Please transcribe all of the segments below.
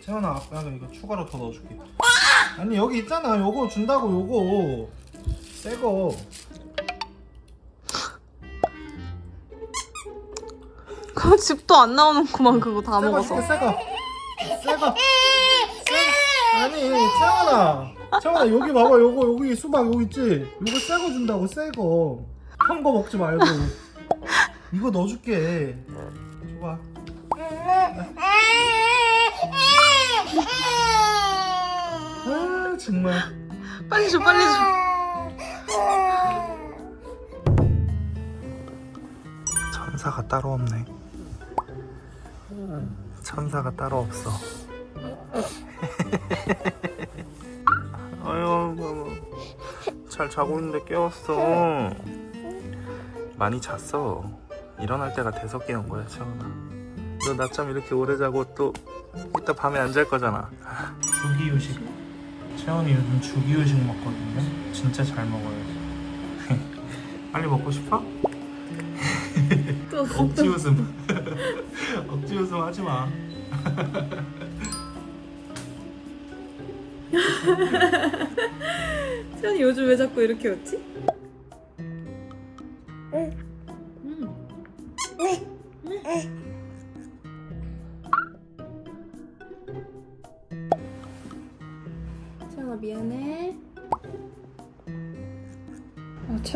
채원아 아빠가 이거 추가로 더 넣어줄게. 아니 여기 있잖아. 요거 준다고 요거. 새거. 그 집도 안 나오는구만 그거 다 새거 먹어서. 새거. 새거. 새 아니 채원아 채원아 여기 봐봐. 요거 여기 수박 여기 있지? 요거 새거 준다고 새거. 한 거 먹지 말고. 이거 넣어줄게. 줘봐 아 정말 빨리 줘 빨리 줘. 천사가 따로 없네. 천사가 따로 없어. 아유, 잘 자고 있는데 깨웠어. 많이 잤어. 일어날 때가 돼서 깨운 거야, 채원아. 너 낮잠 이렇게 오래 자고 또 이따 밤에 안 잘 거잖아. 주기휴식. 채원이 요즘 주기휴식 먹거든요. 진짜 잘 먹어요. 빨리 먹고 싶어? 또 억지 웃음. 억지 웃음 하지 마. 태연이 요즘 왜 자꾸 이렇게 웃지?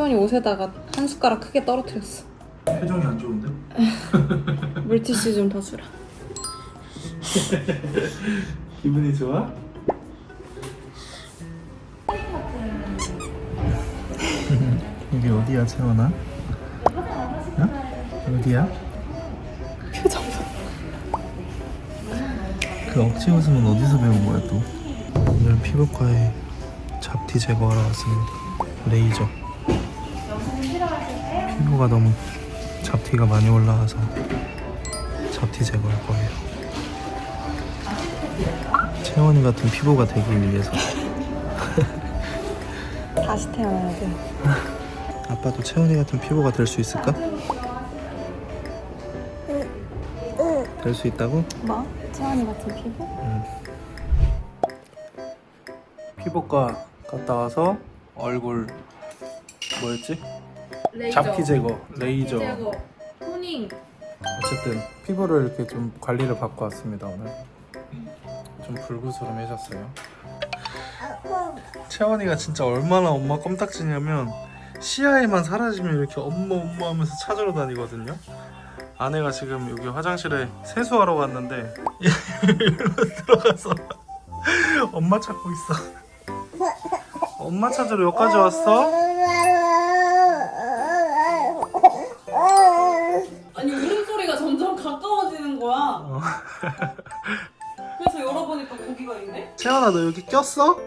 어, 채연이 옷에다가 한 숟가락 크게 떨어뜨렸어. 표정이 안 좋은데? 물티슈 좀 더 주라. 기분이 좋아? 여기 어디야, 채원아? 어? 어디야? 표정 그 억지 웃음은 어디서 배운 거야 또? 오늘 피부과에 잡티 제거하러 왔습니다. 레이저. 피부가 너무 잡티가 많이 올라와서 잡티 제거할 거예요. 채원이 같은 피부가 되기 위해서 다시 태어나야 돼. 아빠도 채원이 같은 피부가 될 수 있을까? 될 수 있다고? 뭐? 채연이 같은 피부? 피부과 갔다 와서 얼굴 뭐였지? 레이저. 잡티 제거, 레이저. 제거. 토닝. 어쨌든 피부를 이렇게 좀 관리를 받고 왔습니다 오늘. 좀 불구스름해졌어요. 채원이가 진짜 얼마나 엄마 껌딱지냐면 시야에만 사라지면 이렇게 엄마 엄마 하면서 찾으러 다니거든요. 아내가 지금 여기 화장실에 세수하러 일로 들어가서 엄마 찾고 있어. 엄마 찾으러 여기까지 왔어? 그래서 열어보니까 고기가 있네? 채원아 너 여기 꼈어?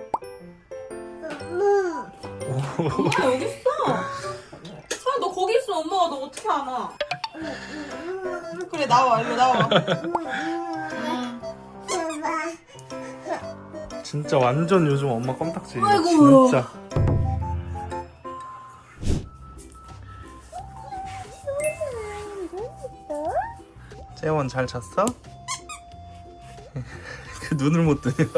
엄마 여기 있어. 서너 거기 있으면 엄마가 너 어떻게 알아? 그래 나와 일로 나와. 진짜 완전 요즘 엄마 껌딱지. 아이고. 진짜. 재원 잘 잤어? 그 눈을 못 뜨냐?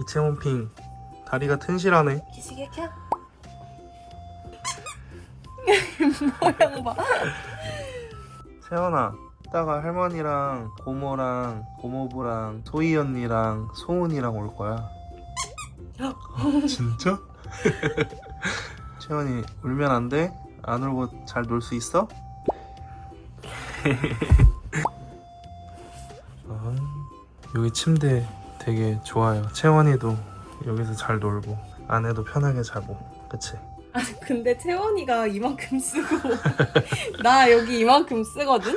이채원 핑 다리가 튼실하네. 기시개 켜. 모양 봐. 세연아, 이따가 할머니랑 고모랑 고모부랑 소희 언니랑 소은이랑 올 거야. 진짜? 채원이 울면 안 돼? 안 울고 잘 놀 수 있어? 아, 여기 침대 되게 좋아요. 채원이도 여기서 잘 놀고 아내도 편하게 자고, 그치? 근데 채원이가 이만큼 쓰고 나 여기 이만큼 쓰거든.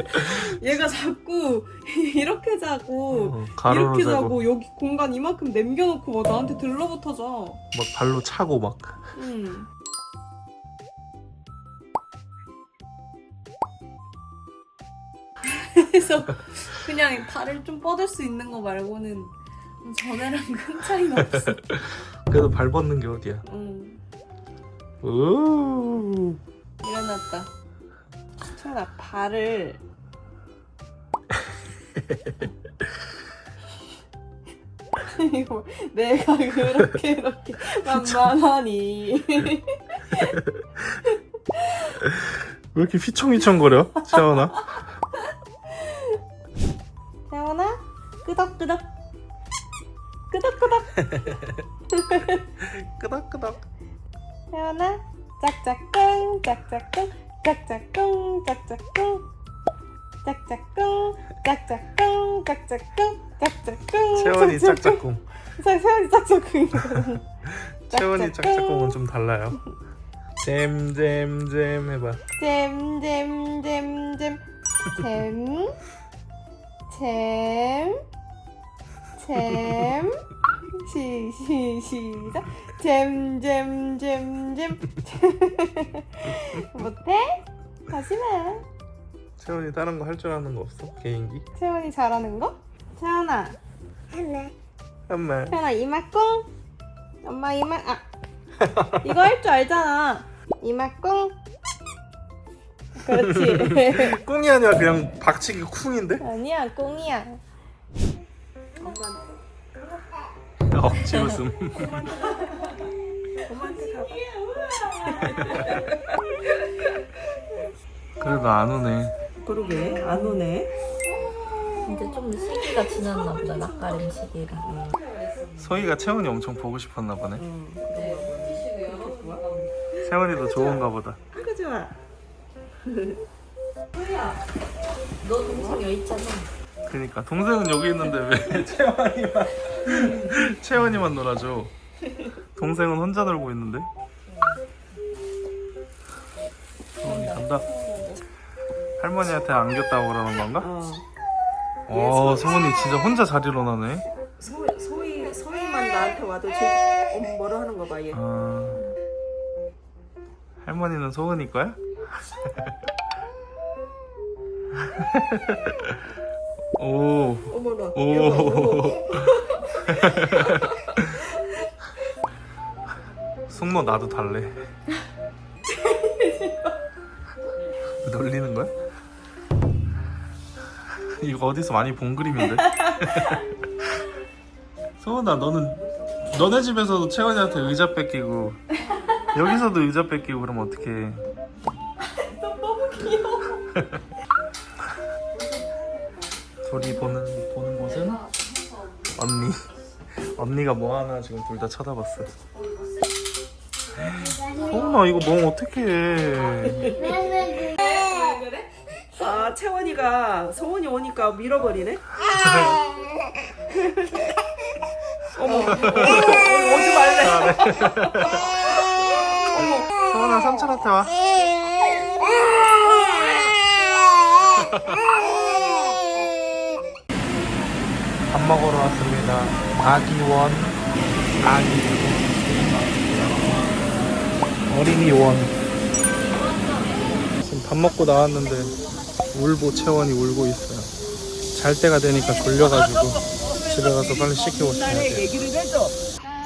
얘가 자꾸 이렇게 자고 어, 가로로 이렇게 자고 자고 여기 공간 이만큼 남겨놓고 막 나한테 들러붙어 자. 막 발로 차고 막. 응. 그래서 그냥 발을 좀 뻗을 수 있는 거 말고는 전에랑 큰 차이가 없어. 그래도 발 벗는 게 어디야? 응. 오. 일어났다. 채원아 발을 이거 내가 그렇게 이렇게 만만하니 왜 이렇게 휘청휘청거려? 채원아? 끄덕끄덕. 끄덕끄덕. 끄덕끄덕. 태원아 짝짝꿍 짝짝꿍 짝짝꿍 짝짝꿍. 짝짝꿍 짝짝꿍 짝짝꿍 짝짝꿍. 채원이 짝짝꿍. 짝- 채원이 짝짝꿍이거든 채원이 짝짝꿍은 좀 달라요. 잼잼잼 해봐. 잼잼잼잼. 잼잼 잼. 시, 시, 시작. 잼 잼 잼 잼. 못해? 하지마. 채원이 다른 거 할 줄 아는 거 없어? 개인기? 채원이 잘하는 거? 채원아. 엄마 채원아 이마꿍. 엄마 이마 아. 이거 할 줄 알잖아. 이마꿍. 그렇지. 꿍이 아니라 그냥 박치기 쿵인데? 아니야 꽁이야 억지 웃음. 그래도 안 오네. 그러게 안 오네. 이제 좀 시기가 지났나 보다 낯가림 시기가. 소희가 채원이 엄청 보고 싶었나 보네. 응. 채원이도 좋은가 보다. 아그 좋아. 너 동생 여기 있잖아. 그니까 동생은 여기 있는데 왜 채원이만 채원이만 놀아줘 동생은 혼자 놀고 있는데 채원이 간다 할머니한테 안겼다고 그러는 건가? 어. 와 성훈이 진짜 혼자 잘 일어나네 소희 소희 소희만 나한테 와도 제 뭐라 하는 거 봐 얘. 아... 할머니는 소은이 거야? 오, 어머나. 오. 여보, 숙모 나도 달래. 놀리는 거야? 이거 어디서 많이 본 그림인데? 소은아 너는 너네 집에서도 채원이한테 의자 뺏기고 여기서도 의자 뺏기고 그러면 어떡해 너무 귀여워 둘이 보는 보는 곳은 언니 언니가 뭐 하나 지금 둘 다 쳐다봤어. 소은아 이거 뭐 어떻게 아 채원이가 소원이 오니까 밀어버리네. 어머, 어머, 오지 말래. 소은아 삼촌한테 와. 밥 먹으러 왔습니다. 아기원, 아기 어린이원. 지금 밥 먹고 나왔는데 울보 채원이 울고 있어요. 잘 때가 되니까 졸려가지고 집에 가서 빨리 씻기고 해줘.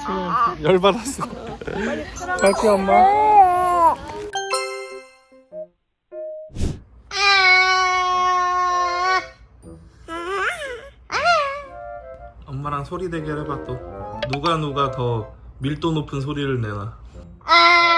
지금 열받았어. 엄마. 엄마 소리 대결 해봐 또. 누가 누가 더 밀도 높은 소리를 내나. 엄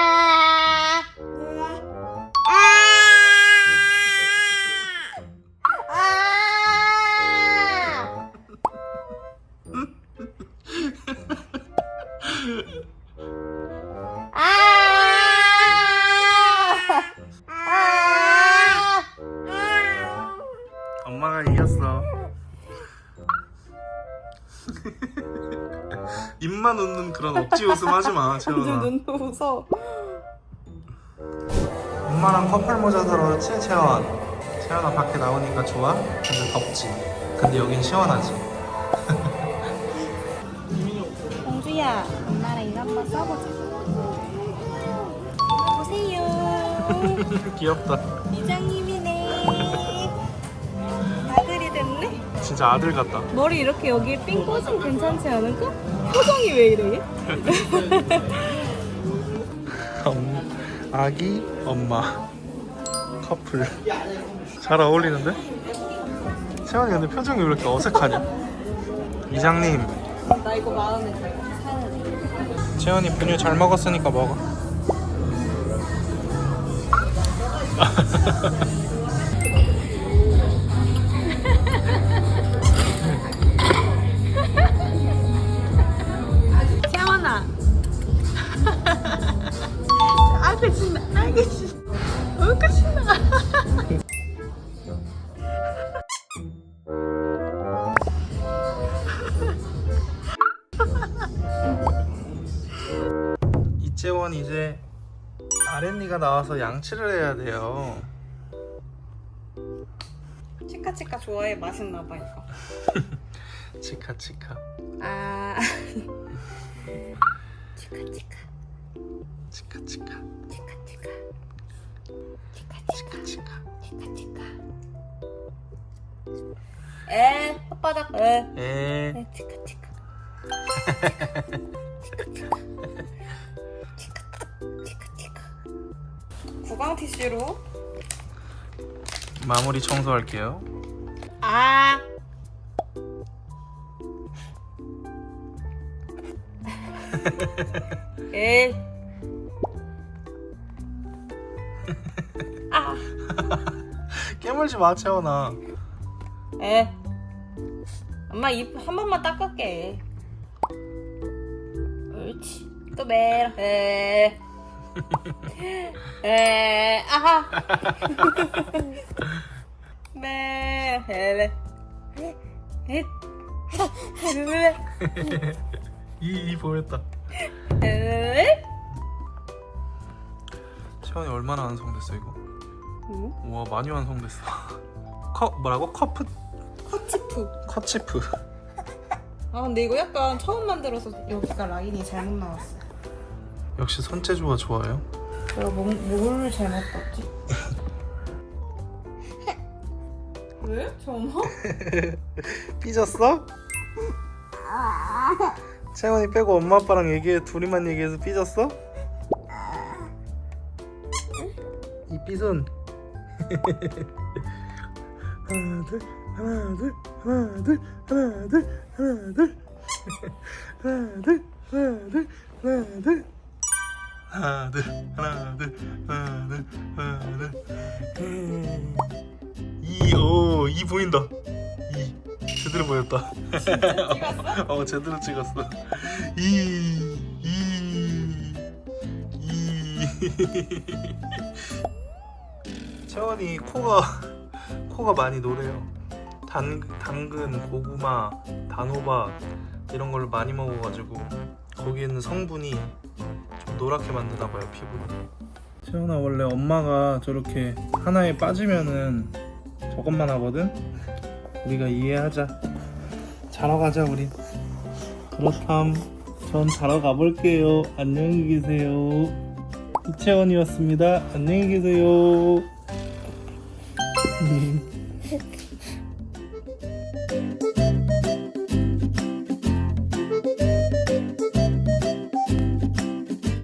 억지 웃음 하지 마, 완전 채원아. 눈도 웃어 엄마랑 커플 모자 사러 왔지, 채원? 채원아 밖에 나오니까 좋아? 근데 덥지. 근데 여긴 시원하지. 공주야 엄마랑 이거 한번 써보자 보세요 귀엽다. 이장님 진짜 아들 같다. 머리 이렇게 여기에 삥 꽂으면 괜찮지 않을까? 표정이 왜 이래? 엄, 아기, 엄마, 커플. 잘 어울리는데? 채원이 근데 표정이 왜 이렇게 어색하냐? 이장님 나 이거 마음에 들어. 채원이 분유 잘 먹었으니까 먹어 아랫니가 나와서 양치를 해야 돼요. 치카치카 좋아해? 맛있나 봐 이거. 치카 치카. 아. 치카치카. 치카 치카. 치카치카. 치카 치카. 치카치카. 에 혓바닥. 에. 에. 네, 치카치카. 치카치카 구강 티슈로. 마무리 청소할게요 아. 에. 아. 깨물지 마 채원아 에. 엄마 입 한 번만 닦을게. 옳지. 또 매라. 에. 에. 아하. 매. 에. 에. 이, 이 보였다 에. 채원이 얼마나 완성됐어 이거? 응? 우와 많이 완성됐어 컵 뭐라고? 커프? 커치프. 커치프 아 근데 이거 약간 처음 만들어서 여기가 라인이 잘못 나왔어. 역시 손재주가 좋아요. 내가 뭐, 뭘 잘못 봤지? 왜? 전화? 삐졌어? 채원이 빼고 엄마 아빠랑 얘기해 둘이만 얘기해서 삐졌어? 이 삐손 하나 둘. 하나 둘. 하나 둘. 하나 둘. 하나 둘. 하나 둘. 하나 둘. 하나 둘 하나 둘 하나 둘 하나 둘 하나 둘. 이오 이 보인다. 이 제대로 보였다. 찍었어? 어 제대로 찍었어. 이 이, 이. 채원이 코가 코가 많이 노래요. 당, 당근, 고구마, 단호박 이런 걸 많이 먹어가지고 거기에 있는 성분이 좀 노랗게 만드나 봐요 피부를 채원아 원래 엄마가 저렇게 하나에 빠지면은 저것만 하거든? 우리가 이해하자. 자러 가자 우리. 그렇담 전 자러 가볼게요. 안녕히 계세요. 이채원이었습니다. 안녕히 계세요